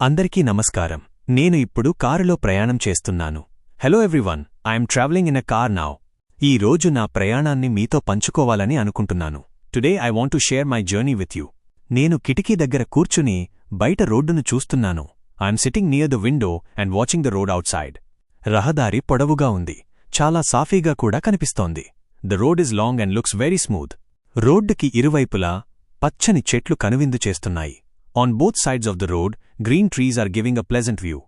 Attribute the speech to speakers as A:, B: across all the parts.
A: అందరికీ నమస్కారం. నేను ఇప్పుడు కారులో ప్రయాణం చేస్తున్నాను. Hello everyone I'm travelling in a car now ఈ రోజు నా ప్రయాణాన్ని మీతో పంచుకోవాలని అనుకుంటున్నాను. Today I want to share my journey with you నేను కిటికీ దగ్గర కూర్చుని బయట రోడ్డును చూస్తున్నాను. I'm sitting near the window and watching the road outside రహదారి పొడవుగా ఉంది. చాలా సాఫీగా కూడా కనిపిస్తోంది. The road is long and looks very smooth రోడ్డుకి ఇరువైపులా పచ్చని చెట్లు కనువిందు చేస్తున్నాయి. On both sides of the road green trees are giving a pleasant view.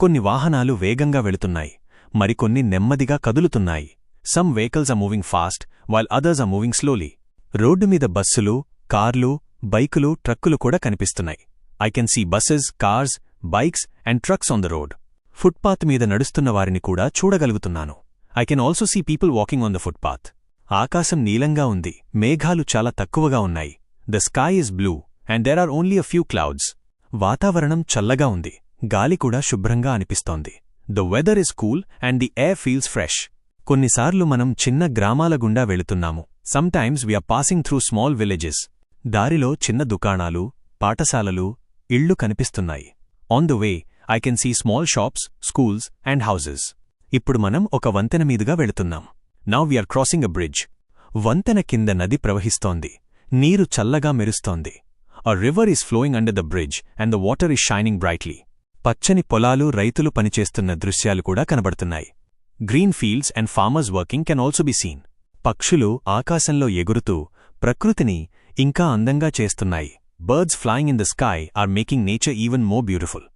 A: కొన్ని వాహనాలు వేగంగా వెళుతున్నాయి మరికొన్ని నెమ్మదిగా కదులుతున్నాయి. Some vehicles are moving fast while others are moving slowly road మీద బస్సులు కార్లు బైకులు ట్రక్కులు కూడా కనిపిస్తున్నాయి. I can see buses cars bikes and trucks on the road footpath మీద నడుస్తున్న వారిని కూడా చూడగలుగుతున్నాను. I can also see people walking on the footpath ఆకాశం నీలంగా ఉంది మేఘాలు చాలా తక్కువగా ఉన్నాయి. The sky is blue and there are only a few clouds వాతావరణం చల్లగా ఉంది. గాలి కూడా శుభ్రంగా అనిపిస్తోంది. The weather is cool and the air feels fresh కొన్నిసార్లు మనం చిన్న గ్రామాల గుండా వెళుతున్నాము. Sometimes we're passing through small villages దారిలో చిన్న దుకాణాలు పాఠశాలలు ఇళ్ళు కనిపిస్తున్నాయి. On the way I can see small shops schools and houses ఇప్పుడు మనం ఒక వంతెన మీదుగా వెళుతున్నాం. Now we're crossing a bridge వంతెన కింద నది ప్రవహిస్తోంది. నీరు చల్లగా మెరుస్తోంది. A river is flowing under the bridge and the water is shining brightly. పచ్చని పొలాలు రైతులు పనిచేస్తున్న దృశ్యాలు కూడా కనబడుతున్నాయి. Green fields and farmers working can also be seen పక్షులు ఆకాశంలో ఎగురుతూ ప్రకృతిని ఇంకా అందంగా చేస్తున్నాయి. Birds flying in the sky are making nature even more beautiful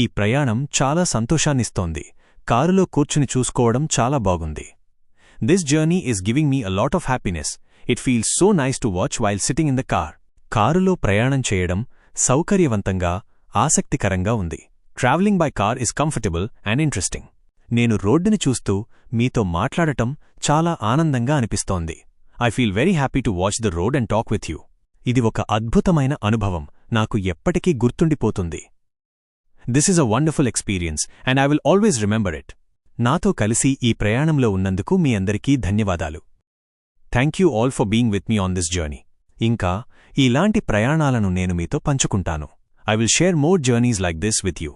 A: ఈ ప్రయాణం చాలా సంతోషాన్నిస్తోంది. కారులో కూర్చుని చూసుకోవడం చాలా బాగుంది. This journey is giving me a lot of happiness it feels so nice to watch while sitting in the car కారులో ప్రయాణం చేయడం సౌకర్యవంతంగా ఆసక్తికరంగా ఉంది. Travelling by car is comfortable and interesting నేను రోడ్డుని చూస్తూ మీతో మాట్లాడటం చాలా ఆనందంగా అనిపిస్తోంది. I feel very happy to watch the road and talk with you ఇది ఒక అద్భుతమైన అనుభవం. నాకు ఎప్పటికీ గుర్తుండిపోతుంది. This is a wonderful experience and I will always remember it నాతో కలిసి ఈ ప్రయాణంలో ఉన్నందుకు మీ అందరికీ ధన్యవాదాలు. Thank you all for being with me on this journey ఇంకా ఇలాంటి ప్రయాణాలను నేను మీతో పంచుకుంటాను. I will share more journeys like this with you